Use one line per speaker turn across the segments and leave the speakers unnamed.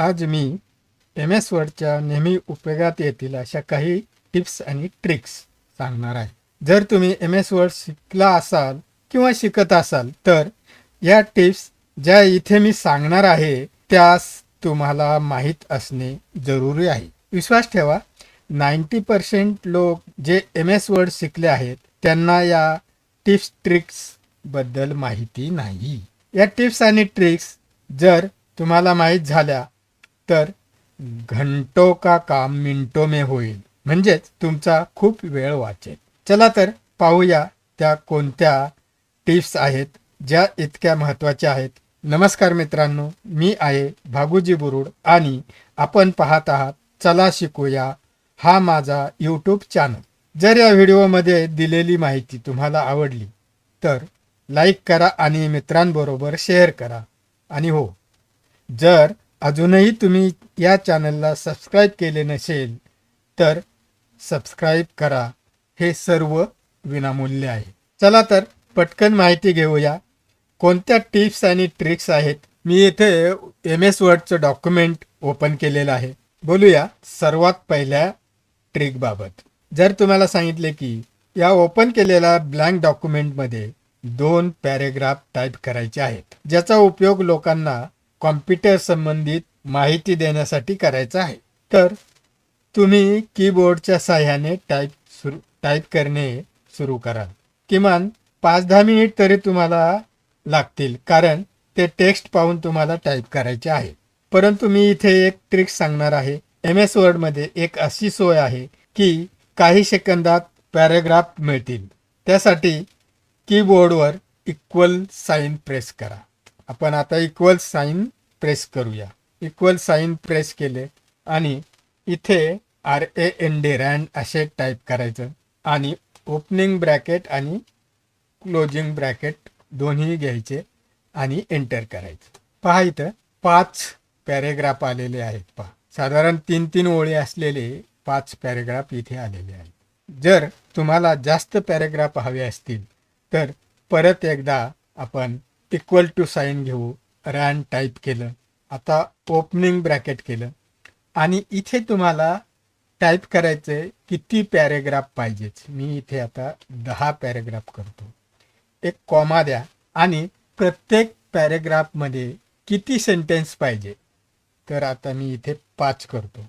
आज मी M S वर्डच्या नेहमी उपयोगात येतील अशा काही टिप्स आणि ट्रिक्स सांगणार आहे. जर तुम्ही एम एस वर्ड शिकला असाल किंवा शिकत असाल तर या टिप्स ज्या इथे मी सांगणार आहे त्यास तुम्हाला माहीत असणे जरुरी आहे. विश्वास ठेवा नाईंटी पर्सेंट लोक जे एम एस वर्ड शिकले आहेत त्यांना या टिप्स ट्रिक्सबद्दल माहिती नाही. या टिप्स आणि ट्रिक्स जर तुम्हाला माहीत झाल्या तर घंटो का काम मिनटो मे होईल. म्हणजेच तुमचा खूप वेळ वाचेल. चला तर पाहूया त्या कोणत्या टिप्स आहेत ज्या इतक्या महत्त्वाच्या आहेत. नमस्कार मित्रांनो मी आहे भागुजी बुरुड आणि आपण पाहत आहात चला शिकूया हा माझा यूट्यूब चॅनल जर या व्हिडिओमध्ये दिलेली माहिती तुम्हाला आवडली तर लाईक करा आणि मित्रांबरोबर शेअर करा. आणि हो जर अजूनही तुम्ही या चॅनलला सबस्क्राईब केले नसेल तर सबस्क्राईब करा. हे सर्व विनामूल्य आहे. चला तर पटकन माहिती घेऊया. कोणत्या टिप्स आणि ट्रिक्स आहेत? मी इथे एम एस वर्डचं डॉक्युमेंट ओपन केलेलं आहे. बोलूया सर्वात पहिल्या ट्रिकबाबत जर तुम्हाला सांगितले की या ओपन केलेल्या ब्लँक डॉक्युमेंटमध्ये दोन पॅरेग्राफ टाईप करायचे आहेत ज्याचा उपयोग लोकांना कॉम्प्युटर संबंधित माहिती देण्यासाठी करायचा आहे. तर तुम्ही कीबोर्डच्या साह्याने टाईप सुरू टाईप करणे सुरू कराल. किमान पाच दहा मिनिट तरी तुम्हाला लागतील कारण ते टेक्स्ट पाहून तुम्हाला टाईप करायचे आहे. परंतु मी इथे एक ट्रिक सांगणार आहे. एम एस वर्डमध्ये एक अशी सोय आहे की काही सेकंदात पॅरेग्राफ मिळतील. त्यासाठी कीबोर्डवर इक्वल साईन प्रेस करा. आपण आता इक्वल साईन प्रेस करूया. इक्वल साईन प्रेस केले आणि इथे R A N D rand असे टाईप करायचं. आणि ओपनिंग ब्रॅकेट आणि क्लोजिंग ब्रॅकेट दोन्ही घ्यायचे आणि एंटर करायचं. पहा इथं पाच पॅरेग्राफ आलेले आहेत पहा. साधारण तीन तीन ओळी असलेले पाच पॅरेग्राफ इथे आलेले आहेत. जर तुम्हाला जास्त पॅरेग्राफ हवे असतील तर परत एकदा आपण इक्वल टू साईन घेऊ रॅन टाईप केलं आता ओपनिंग ब्रॅकेट केलं. आणि इथे तुम्हाला टाईप करायचे किती पॅरेग्राफ पाहिजेच मी इथे आता दहा पॅरेग्राफ करतो. एक कॉमा द्या आणि प्रत्येक पॅरेग्राफमध्ये किती सेंटेन्स पाहिजे. तर आता मी इथे पाच करतो.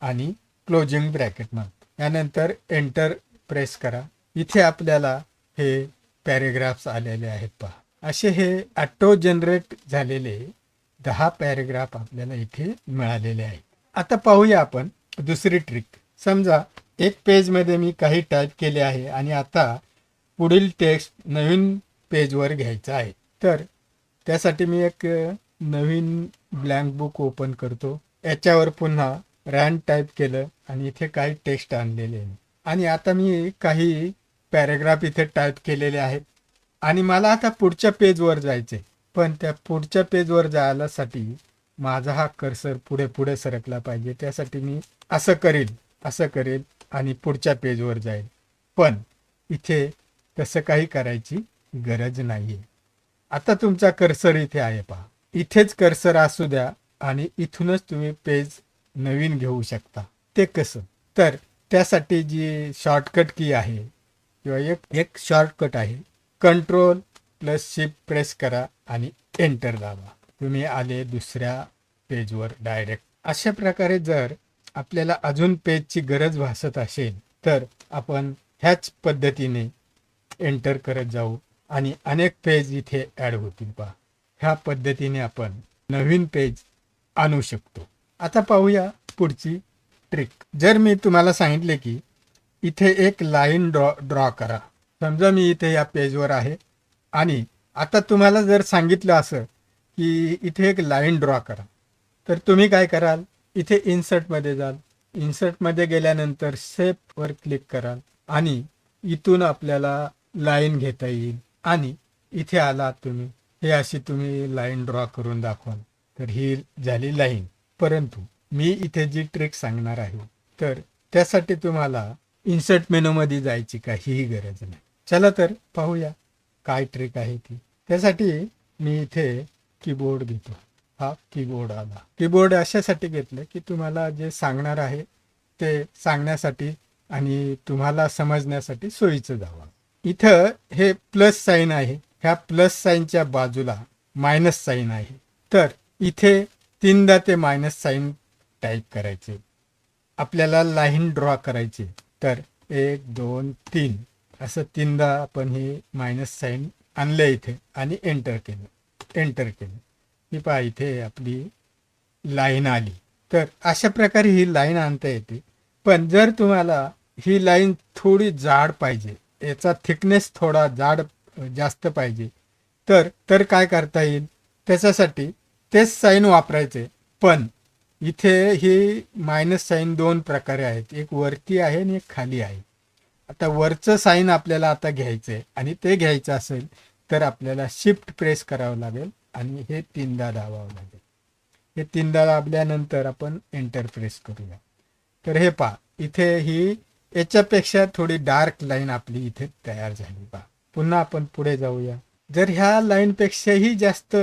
आणि क्लोजिंग ब्रॅकेट मारतो. यानंतर एंटर प्रेस करा. इथे आपल्याला हे पॅरेग्राफ्स आलेले आहेत पहा. असे हे ऑटो जनरेट झालेले दहा पॅरेग्राफ आपल्याला इथे मिळालेले आहेत. आता पाहूया आपण दुसरी ट्रिक. समजा एक पेजमध्ये मी काही टाईप केले आहे आणि आता पुढील टेक्स्ट नवीन पेजवर घ्यायचं आहे. तर त्यासाठी मी एक नवीन ब्लँक बुक ओपन करतो. याच्यावर पुन्हा रॅन टाईप केलं आणि इथे काही टेक्स्ट आणलेले आहे. आणि आता मी काही पॅरेग्राफ इथे टाईप केलेले आहेत. आणि मला आता पुढच्या पेजवर जायचे पण त्या पुढच्या पेजवर जायलासाठी माझा हा कर्सर पुढे पुढे सरकला पाहिजे. त्यासाठी मी असं करेल असं करेल आणि पुढच्या पेजवर जाईल. पण इथे तसं काही करायची गरज नाही आहे आता तुमचा कर्सर इथे आहे पहा. इथेच कर्सर असू द्या आणि इथूनच तुम्ही पेज नवीन घेऊ शकता. ते कसं? तर त्यासाठी जी शॉर्टकट की आहे किंवा एक एक शॉर्टकट आहे कंट्रोल प्लस शिफ्ट प्रेस करा आणि एंटर दाबा. तुम्ही आले दुसऱ्या पेजवर डायरेक्ट. अशा प्रकारे जर आपल्याला अजून पेजची गरज भासत असेल तर आपण ह्याच पद्धतीने एंटर करत जाऊ आणि अनेक पेज इथे ॲड होतील पहा. ह्या पद्धतीने आपण नवीन पेज आणू शकतो. आता पाहूया पुढची ट्रिक. जर मी तुम्हाला सांगितले की इथे एक लाईन ड्रॉ ड्रॉ करा. समजा मी इथे या पेजवर आहे आणि आता तुम्हाला जर सांगितलं असं की इथे एक लाईन ड्रॉ करा तर तुम्ही काय कराल? इथे इन्सर्टमध्ये जाल. इन्सर्टमध्ये गेल्यानंतर सेपवर क्लिक कराल आणि इथून आपल्याला लाईन घेता येईल. आणि इथे आलात तुम्ही. हे अशी तुम्ही लाईन ड्रॉ करून दाखवाल. तर ही झाली लाईन. परंतु मी इथे जी ट्रिक सांगणार आहे तर त्यासाठी तुम्हाला इन्सर्ट मेनूमध्ये जायची काहीही गरज नाही. चला तर पाहूया काय ट्रिक आहे ती. त्यासाठी मी इथे कीबोर्ड घेतो. हा कीबोर्ड आला. कीबोर्ड अशासाठी घेतलं की तुम्हाला जे सांगणार आहे ते सांगण्यासाठी आणि तुम्हाला समजण्यासाठी सोयीचं जावं. इथं हे प्लस साईन आहे. ह्या प्लस साईनच्या बाजूला मायनस साईन आहे. तर इथे तीनदा ते मायनस साईन टाईप करायचे. आपल्याला लाईन ड्रॉ करायची. तर एक दोन तीन. असं तीनदा आपण हे मायनस साईन आणलं इथे आणि एंटर केलं. एंटर केलं. ही पहा इथे आपली लाईन आली. तर अशा प्रकारे ही लाईन आणता येते. पण जर तुम्हाला ही लाईन थोडी जाड पाहिजे याचा थिकनेस थोडा जाड जास्त पाहिजे तर तर काय करता येईल? त्याच्यासाठी तेच साईन वापरायचे. पण इथे ही मायनस साईन दोन प्रकारे आहेत. एक वरती आहे आणि एक खाली आहे. आता वरचं साईन आपल्याला आता घ्यायचं आहे आणि ते घ्यायचं असेल तर आपल्याला शिफ्ट प्रेस करावं लागेल आणि हे तीनदा दाबावं लागेल. हे तीनदा दाबल्यानंतर आपण एंटर प्रेस करूया. तर हे पहा इथे ही याच्यापेक्षा थोडी डार्क लाईन आपली इथे तयार झाली पहा. पुन्हा आपण पुढे जाऊया. जर ह्या लाईनपेक्षाही जास्त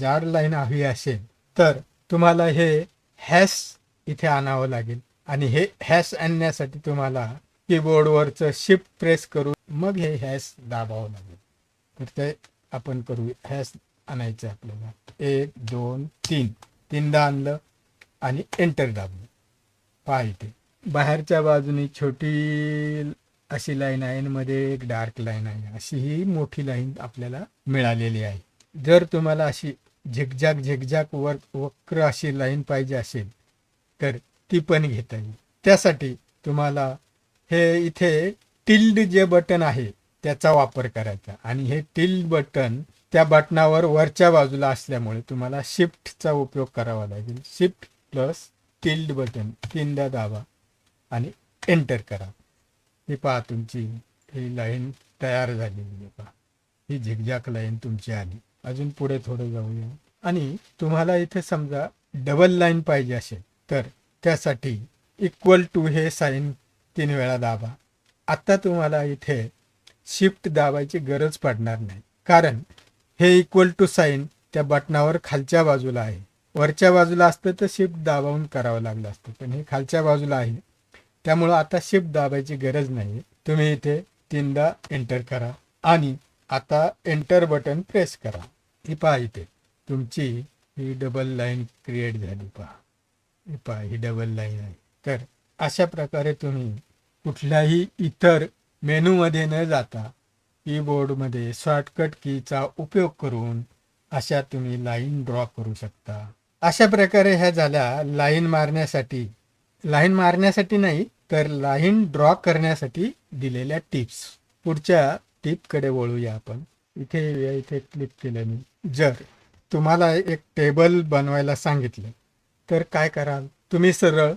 जाड लाईन हवी असेल तर तुम्हाला हे हॅश इथे आणावं लागेल. आणि हे हॅश आणण्यासाठी तुम्हाला कीबोर्डवरचं शिफ्ट प्रेस करून मग हे हॅश दाबावं लागेल. तर ते आपण करू हॅश आणायचं आहे आपल्याला. एक दोन तीन. तीनदा आणलं आणि एंटर दाबलं. पहा इथे. बाहेरच्या बाजूने छोटी अशी लाईन आहे मध्ये एक डार्क लाईन आहे. अशी ही मोठी लाईन आपल्याला मिळालेली आहे. जर तुम्हाला अशी झिकझॅक झिकझॅक वर वक्र अशी लाईन पाहिजे असेल तर ती पण घेता येईल. त्यासाठी तुम्हाला हे इथे टिल्ड जे बटन आहे त्याचा वापर करायचा. आणि हे टिल्ड बटन त्या बटनावर वरच्या बाजूला असल्यामुळे तुम्हाला शिफ्टचा उपयोग करावा लागेल. शिफ्ट प्लस टिल्ड बटन तीनदा दाबा आणि एंटर करा. ही पहा तुमची ही लाईन तयार झालेली आहे पहा ही झिकझॅक लाईन तुमची आली. अजून पुढे थोडं जाऊया. आणि तुम्हाला इथे समजा डबल लाईन पाहिजे असेल तर त्यासाठी इक्वल टू हे साईन तीन वेळा दाबा. आत्ता तुम्हाला इथे शिफ्ट दाबायची गरज पडणार नाही. कारण हे इक्वल टू साईन त्या बटनावर खालच्या बाजूला आहे. वरच्या बाजूला असतं तर शिफ्ट दाबावून करावं लागलं असतं. पण हे खालच्या बाजूला आहे. त्यामुळं आता शिफ्ट दाबायची गरज नाही. तुम्ही इथे तीनदा एंटर करा आणि आता एंटर बटन प्रेस करा. ही पहा इथे. तुमची ही डबल लाईन क्रिएट झाली पहा. ही पहा ही डबल लाईन आहे. तर अशा प्रकारे तुम्ही कुठल्याही इतर मेनूमध्ये न जाता कीबोर्डमध्ये शॉर्टकट कीचा उपयोग करून अशा तुम्ही लाईन ड्रॉ करू शकता. अशा प्रकारे ह्या झाल्या लाईन मारण्यासाठी. लाईन मारण्यासाठी नाही तर लाईन ड्रॉ करण्यासाठी दिलेल्या टिप्स पुढच्या टिपकडे वळूया आपण. इथे येऊया, इथे क्लिक केलं मी. जर तुम्हाला एक टेबल बनवायला सांगितलं तर काय कराल? तुम्ही सरळ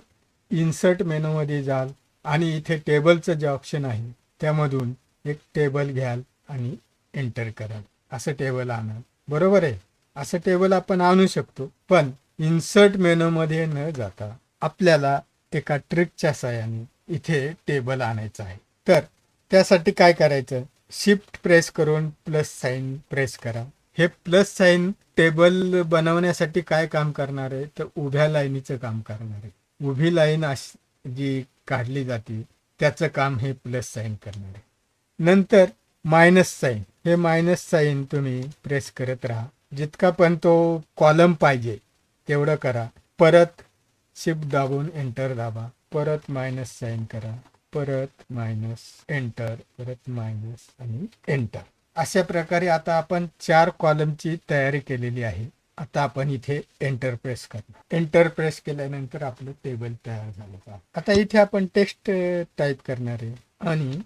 इन्सर्ट मेनूमध्ये जाल आणि इथे टेबलचं जे ऑप्शन आहे त्यामधून एक टेबल घ्याल आणि एंटर कराल. असं टेबल आणाल. बरोबर आहे? असं टेबल आपण आणू शकतो पण इन्सर्ट मेनूमध्ये न जाता आपल्याला एका ट्रिकच्या सहाय्याने इथे टेबल आणायचं आहे. तर त्यासाठी काय करायचं? शिफ्ट प्रेस करून प्लस साईन प्रेस करा. हे प्लस साईन टेबल बनवण्यासाठी काय काम करणार आहे? तर उभ्या लाईनीचं काम करणार आहे. उभी लाईन अशी जी काढली जाते त्याचं काम हे प्लस साईन करणार. आहे नंतर मायनस साईन हे मायनस साईन तुम्ही प्रेस करत राहा. जितका पण तो कॉलम पाहिजे तेवढं करा. परत शिफ्ट दाबून एंटर दाबा. परत मायनस साईन करा. परत मायनस एंटर परत मायनस आणि एंटर अशा प्रकारे आता आपण चार कॉलमची तयारी केलेली आहे. आता आपण इथे एंटर प्रेस करणार. एंटर प्रेस केल्यानंतर आपलं टेबल तयार झालं का आता इथे आपण टेक्स्ट टाईप करणार आहे. आणि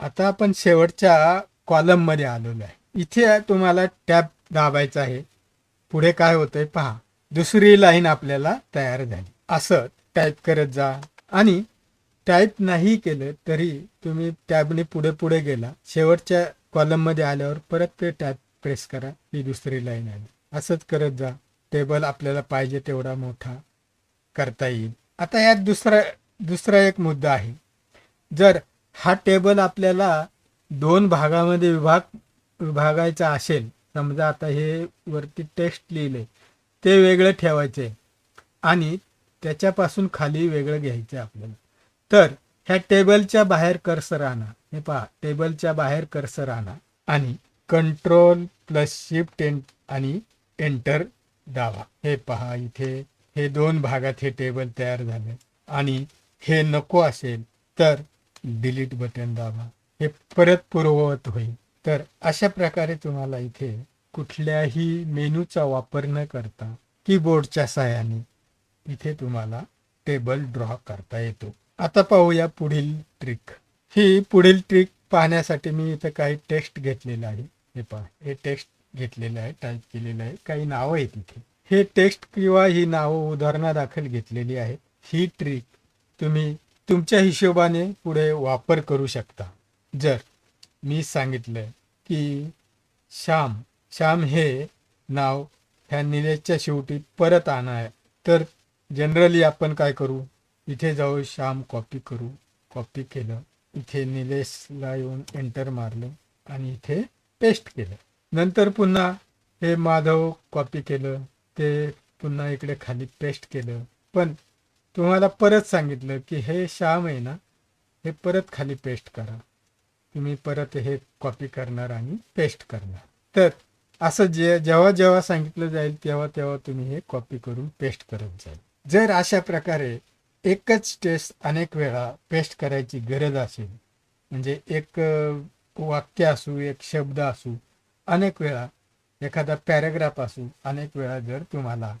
आता आपण शेवटच्या कॉलममध्ये आलेलो आहे. इथे तुम्हाला टॅब दाबायचा आहे. पुढे काय होतंय पहा. दुसरी लाईन आपल्याला तयार झाली. असं टाईप करत जा. आणि टाईप नाही केलं तरी तुम्ही टॅबने पुढे पुढे गेला. शेवटच्या कॉलममध्ये आल्यावर परत ते टॅब प्रेस करा. ही दुसरी लाईन आली असंच करत जा. टेबल आपल्याला पाहिजे तेवढा मोठा करता येईल. आता यात दुसरा दुसरा एक मुद्दा आहे. जर हा टेबल आपल्याला दोन भागामध्ये विभाग विभागायचा असेल समजा आता हे वरती टेक्स्ट लिहिले ते वेगळं ठेवायचे आणि त्याच्यापासून खाली वेगळं घ्यायचं आपल्याला. तर ह्या टेबलच्या बाहेर कर्सर आणा. हे पहा टेबलच्या बाहेर कर्सर आणा आणि कंट्रोल प्लस शिफ्ट आणि एंटर दाबा हे पहा इथे हे दोन भागात हे टेबल तयार झाले. आणि हे नको असेल तर डिलीट बटन दाबा. हे परत पूर्ववत होईल. तर अशा प्रकारे तुम्हाला इथे कुठल्याही मेनूचा वापर न करता कीबोर्डच्या सहाय्याने इथे तुम्हाला टेबल ड्रॉ करता येतो. आता पाहूया पुढील ट्रिक ही पुढील ट्रिक पाहण्यासाठी मी इथं काही टेक्स्ट घेतलेलं आहे. हे पहा हे टेक्स्ट घेतलेलं आहे टाईप केलेलं आहे. काही नावं आहेत इथे. हे टेक्स्ट किंवा ही नावं उदाहरणादाखल घेतलेली आहेत. ही ट्रिक तुम्ही तुमच्या हिशोबाने पुढे वापर करू शकता. जर मी सांगितलं की श्याम श्याम हे नाव ह्या निलेशच्या शेवटी परत आणा तर जनरली आपण काय करू? इथे जाऊ श्याम कॉपी करू. कॉपी केलं. इथे निलेशला येऊन एंटर मारलं आणि इथे पेस्ट केलं. नंतर पुन्हा हे माधव कॉपी केलं ते पुन्हा इकडे खाली पेस्ट केलं. पण तुम्हाला परत सांगितलं की हे श्याम आहे ना हे परत खाली पेस्ट करा. तुम्ही परत हे कॉपी करणार आणि पेस्ट करणार. तर असं जे जेव्हा जेव्हा सांगितलं जाईल तेव्हा तेव्हा तुम्ही हे कॉपी करून पेस्ट करत जाईल. जर अशा प्रकारे एकच टेस्ट अनेक वेळा पेस्ट करायची गरज असेल म्हणजे एक वाक्य असू एक शब्द असू अनेक वेळा एखादा पॅरेग्राफ असून अनेक वेळा जर तुम्हाला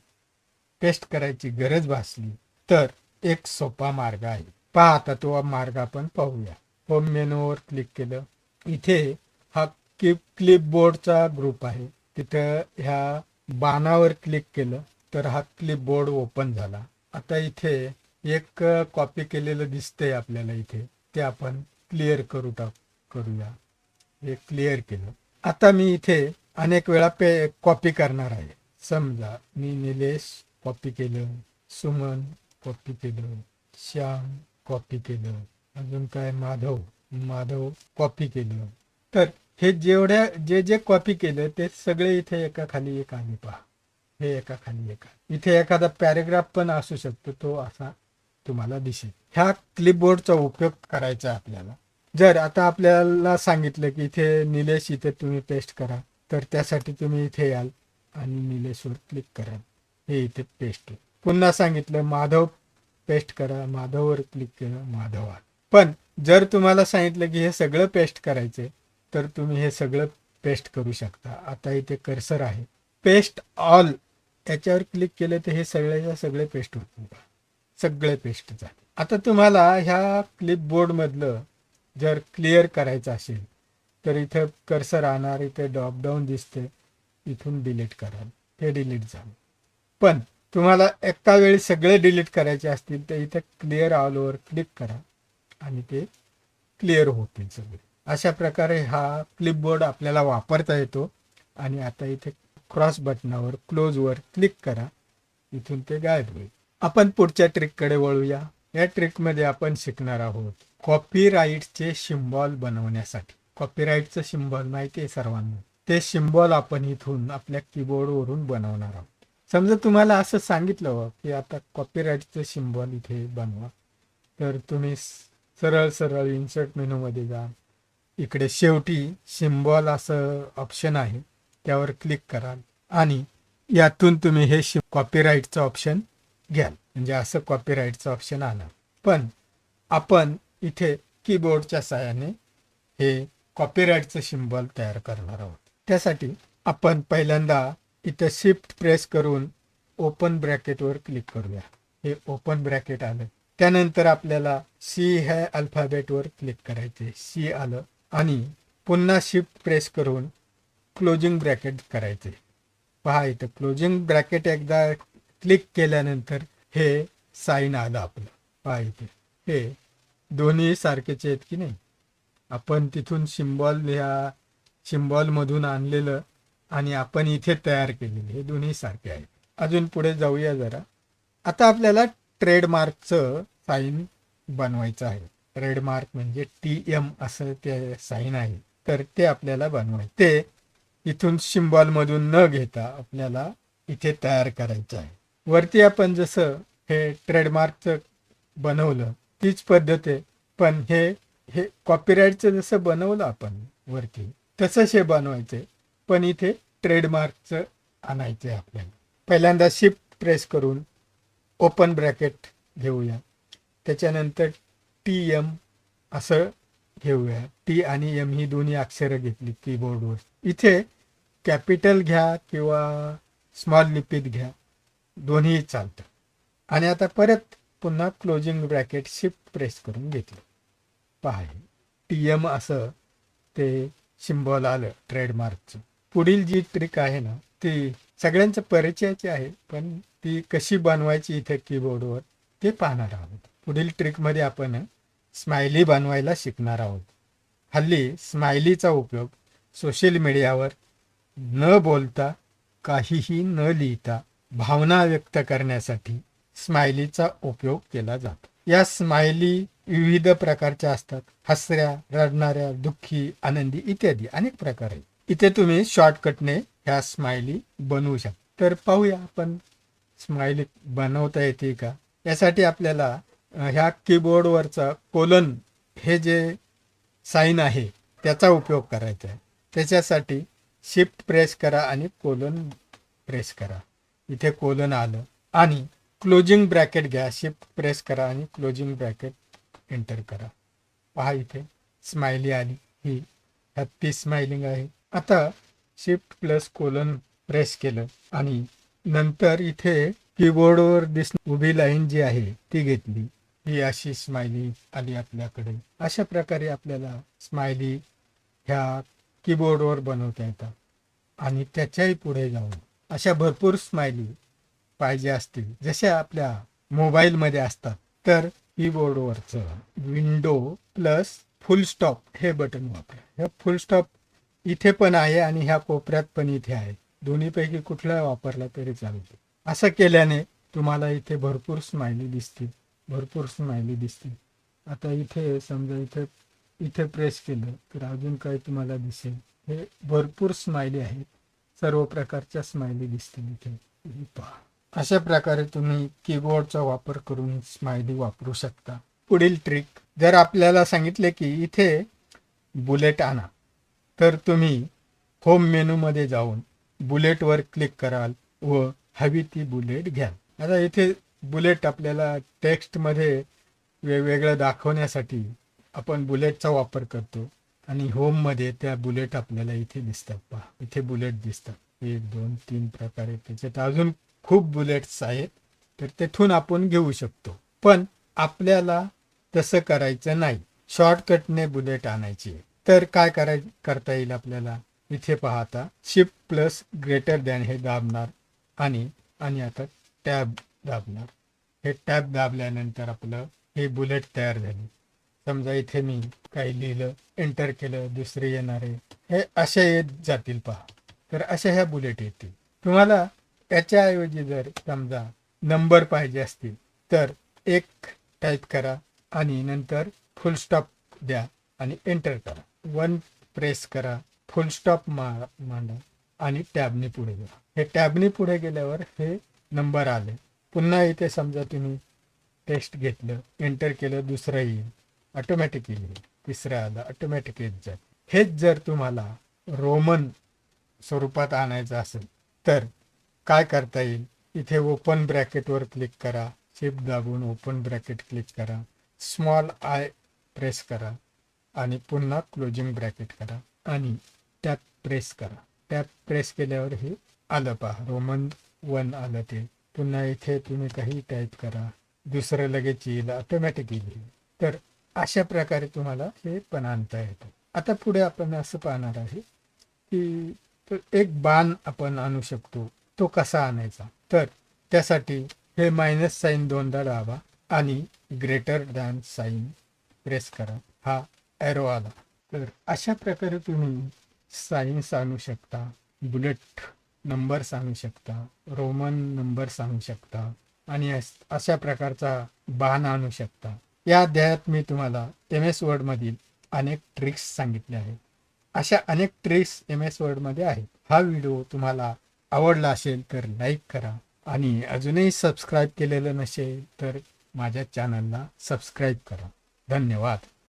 पेस्ट करायची गरज भासली तर एक सोपा मार्ग आहे. पहा आता तो मार्ग आपण पाहूया. होम मेनूवर क्लिक केलं. इथे हा क्लिप क्लिपबोर्डचा ग्रुप आहे. तिथं ह्या बाणावर क्लिक केलं तर हा क्लिपबोर्ड ओपन झाला. आता इथे एक कॉपी केलेलं दिसतंय आपल्याला इथे. ते आपण क्लिअर करू टाक करूया. हे क्लिअर केलं. आता मी इथे अनेक वेळा पे कॉपी करणार आहे. समजा मी निलेश कॉपी केलं सुमन कॉपी केलं श्याम कॉपी केलं अजून काय माधव माधव कॉपी केलं. तर हे जेवढ्या जे जे कॉपी केलं ते सगळे इथे एका खाली एक आले पहा. हे एका खाली एका इथे एखादा पॅरेग्राफ पण असू शकतो तो असा तुम्हाला दिसेल. ह्या क्लिपबोर्डचा उपयोग करायचा आहे आपल्याला. जर आता आपल्याला सांगितलं की इथे निलेश इथे तुम्ही पेस्ट करा तर त्यासाठी तुम्ही इथे याल आणि निलेशवर क्लिक करा. हे इथे पेस्ट पुन्हा सांगितलं माधव पेस्ट करा माधववर क्लिक केलं माधव पण जर तुम्हाला सांगितलं की हे सगळं पेस्ट करायचे तर तुम्ही हे सगळं पेस्ट करू शकता. आता इथे कर्सर आहे. पेस्ट ऑल याच्यावर क्लिक केलं तर हे सगळ्याच्या सगळे पेस्ट होतील. सगळे पेस्ट झाले. आता तुम्हाला ह्या क्लिपबोर्डमधलं जर क्लिअर करायचं असेल तर इथं कर्सर राहणार इथे ड्रॉपडाऊन दिसते इथून डिलीट कराल हे डिलीट झालं. पण तुम्हाला एका वेळी सगळे डिलीट करायचे असतील तर इथे क्लिअर ऑलवर क्लिक करा आणि ते क्लिअर होतील सगळे. अशा प्रकारे हा क्लिपबोर्ड आपल्याला वापरता येतो आणि आता इथे क्रॉस बटनावर क्लोजवर क्लिक करा इथून ते गायब होईल. आपण पुढच्या ट्रिककडे वळूया. या ट्रिकमध्ये आपण शिकणार आहोत. कॉपीराईटचे शिम्बॉल बनवण्यासाठी. कॉपीराईटचं सिम्बॉल माहिती आहे सर्वांना. ते शिम्बॉल आपण इथून आपल्या कीबोर्डवरून बनवणार आहोत. समजा तुम्हाला असं सांगितलं हो, की आता कॉपीराईटचं शिम्बॉल इथे बनवा. तर तुम्ही सरळ सरळ इन्सर्ट मेनूमध्ये जा. इकडे शेवटी सिम्बॉल असं ऑप्शन आहे त्यावर क्लिक कराल. आणि यातून तुम्ही हे शि कॉपीराईटचं ऑप्शन घ्याल. म्हणजे असं कॉपीराईटचं ऑप्शन आणा पण आपण इथे कीबोर्डच्या सहाय्याने हे कॉपीराईटचं सिम्बॉल तयार करणार आहोत. त्यासाठी आपण पहिल्यांदा इथं शिफ्ट प्रेस करून ओपन ब्रॅकेटवर क्लिक करूया. हे ओपन ब्रॅकेट आलं. त्यानंतर आपल्याला सी ह्या अल्फाबेटवर क्लिक करायचे. सी आलं आणि पुन्हा शिफ्ट प्रेस करून क्लोजिंग ब्रॅकेट करायचे. पहा इथं क्लोजिंग ब्रॅकेट एकदा क्लिक केल्यानंतर हे साईन आलं आपलं. पहा इथे. हे दोन्ही सारखेचे आहेत की नाही? आपण तिथून सिम्बॉल ह्या सिम्बॉलमधून आणलेलं आणि आपण इथे तयार केलेले हे दोन्ही सारखे आहेत. अजून पुढे जाऊया जरा. आता आपल्याला ट्रेडमार्कचं साईन बनवायचं आहे. ट्रेडमार्क म्हणजे टी एम असं ते साईन आहे. तर ते आपल्याला बनवायचं. ते इथून सिम्बॉलमधून न घेता आपल्याला इथे तयार करायचं आहे. वरती आपण जसं हे ट्रेडमार्कचं बनवलं तीच पद्धत आहे. पण हे हे कॉपीराईटचं जसं बनवलं आपण वरती तसंच हे बनवायचं पण इथे ट्रेडमार्कचं आणायचं आहे आपल्याला. पहिल्यांदा शिफ्ट प्रेस करून ओपन ब्रॅकेट घेऊया. त्याच्यानंतर टी एम असं घेऊया. टी आणि एम ही दोन्ही अक्षरं घेतली कीबोर्डवर इथे कॅपिटल घ्या किंवा स्मॉल लिपीत घ्या. दोन्ही चालतं. आणि आता परत पुन्हा क्लोजिंग ब्रॅकेट शिफ्ट प्रेस करून घेतलं. पहा टी एम असं ते सिम्बॉल आलं ट्रेडमार्कचं पुढील जी ट्रिक आहे ना ती सगळ्यांच्या परिचयाची आहे पण ती कशी बनवायची इथे कीबोर्डवर ते पाहणार आहोत. पुढील ट्रिकमध्ये आपण स्माइली बनवायला शिकणार आहोत. हल्ली स्माइलीचा उपयोग सोशल मीडियावर न बोलता काहीही न लिहिता भावना व्यक्त करण्यासाठी स्माइलीचा उपयोग केला जातो. या स्माइली विविध प्रकारच्या असतात. हसऱ्या रडणाऱ्या दुःखी आनंदी इत्यादी अनेक प्रकार आहेत. इथे तुम्ही शॉर्टकटने ह्या स्माइली बनवू शकता. तर पाहूया आपण स्माइली बनवता येते का? यासाठी आपल्याला ह्या कीबोर्डवरचा कोलन हे जे साईन आहे त्याचा उपयोग करायचा आहे. त्याच्यासाठी शिफ्ट प्रेस करा आणि कोलन प्रेस करा. इथे कोलन आलं आणि क्लोजिंग ब्रॅकेट घ्या. शिफ्ट प्रेस करा आणि क्लोजिंग ब्रॅकेट एंटर करा. पहा इथे स्माइली आली. ही हॅप्पी स्माइलिंग आहे. आता शिफ्ट प्लस कोलन प्रेस केलं आणि नंतर इथे कीबोर्डवर दिस उभी लाईन जी आहे ती घेतली. ही अशी स्माइली आली आपल्याकडे. अशा प्रकारे आपल्याला स्माइली ह्या कीबोर्डवर बनवता येतात. आणि त्याच्याही पुढे जाऊन अशा भरपूर स्माइली पाहिजे असतील. जशा आपल्या मोबाईलमध्ये असतात. तर कीबोर्डवरचं विंडो प्लस फुल स्टॉप हे बटन वापरा. हे फुल स्टॉप इथे पण आहे आणि ह्या कोपऱ्यात पण इथे आहे. दोन्हीपैकी कुठला वापरला तरी चालते. असं केल्याने तुम्हाला इथे भरपूर स्माइली दिसतील. भरपूर स्माइली दिसतील. आता इथे समजा इथे इथे प्रेस केलं तर अजून काही तुम्हाला दिसेल. हे भरपूर स्माइली आहेत. सर्व प्रकारच्या स्माइली दिसतील इथे. पहा. अशा प्रकारे तुम्ही कीबोर्डचा वापर करून स्माइली वापरू शकता. पुढील ट्रिक जर आपल्याला सांगितले की इथे बुलेट आणा तर तुम्ही होम मेनूमध्ये जाऊन बुलेटवर क्लिक कराल व हवी ती बुलेट घ्याल. आता इथे बुलेट आपल्याला टेक्स्टमध्ये वेगवेगळं दाखवण्यासाठी आपण बुलेटचा वापर करतो आणि होममध्ये त्या बुलेट आपल्याला इथे दिसतात. पहा इथे बुलेट दिसतात. एक दोन तीन प्रकारे त्याच्यात अजून खूप बुलेट्स आहेत तर तेथून आपण घेऊ शकतो. पण आपल्याला तसं करायचं नाही. शॉर्टकटने बुलेट आणायची आहे. तर काय कराय करता येईल आपल्याला? इथे पाहता शिफ्ट प्लस ग्रेटर दॅन हे दाबणार आणि आणि आता टॅब दाबणार. हे टॅब दाबल्यानंतर आपलं हे बुलेट तयार झाली. समजा इथे मी काही लिहिलं एंटर केलं दुसरे येणारे. हे असे येत जातील पहा. तर अशा ह्या बुलेट येतील. तुम्हाला त्याच्याऐवजी जर समजा नंबर पाहिजे असतील तर एक टाईप करा आणि नंतर फुल स्टॉप द्या आणि एंटर करा. वन प्रेस करा फुल स्टॉप मा मांडा आणि टॅबने पुढे जा. हे टॅबने पुढे गेल्यावर हे नंबर आले. पुन्हा इथे समजा तुम्ही टेस्ट घेतलं एंटर केलं दुसरं येईल. ऑटोमॅटिक येईल. तिसरं आलं ऑटोमॅटिक येत जाईल. हेच जर तुम्हाला रोमन स्वरूपात आणायचं असेल तर काय करता येईल? इथे ओपन ब्रॅकेटवर क्लिक करा. शिफ्ट दाबून ओपन ब्रॅकेट क्लिक करा. स्मॉल आय प्रेस करा. आणि पुन्हा क्लोजिंग ब्रॅकेट करा. आणि टॅप प्रेस करा. टॅप प्रेस केल्यावर हे आलं पहा. रोमन वन आलं ते. पुन्हा इथे तुम्ही काही टाईप करा. दुसरं लगेच येईल ऑटोमॅटिक येईल तर अशा प्रकारे तुम्हाला हे पण आणता येतं. आता पुढे आपण असं पाहणार आहे की एक बाण आपण आणू शकतो. तो कसा आणायचा? तर त्यासाठी हे मायनस साईन दोनदा दाबा आणि ग्रेटर दॅन साईन प्रेस करा. हा एरो आला. तर अशा प्रकारे तुम्ही सायन्स आणू शकता बुलेट नंबर सांगू शकता रोमन नंबर सांगू शकता आणि अशा प्रकारचा बाण आणू शकता. या अध्यायात मी तुम्हाला एम एस वर्डमधील अनेक ट्रिक्स सांगितल्या आहेत. अशा अनेक ट्रिक्स एम एस वर्डमध्ये आहेत. हा व्हिडिओ तुम्हाला आवडला असेल तर लाईक करा. आणि अजूनही सबस्क्राईब केलेलं नसेल तर माझ्या चॅनलला सबस्क्राईब करा. धन्यवाद.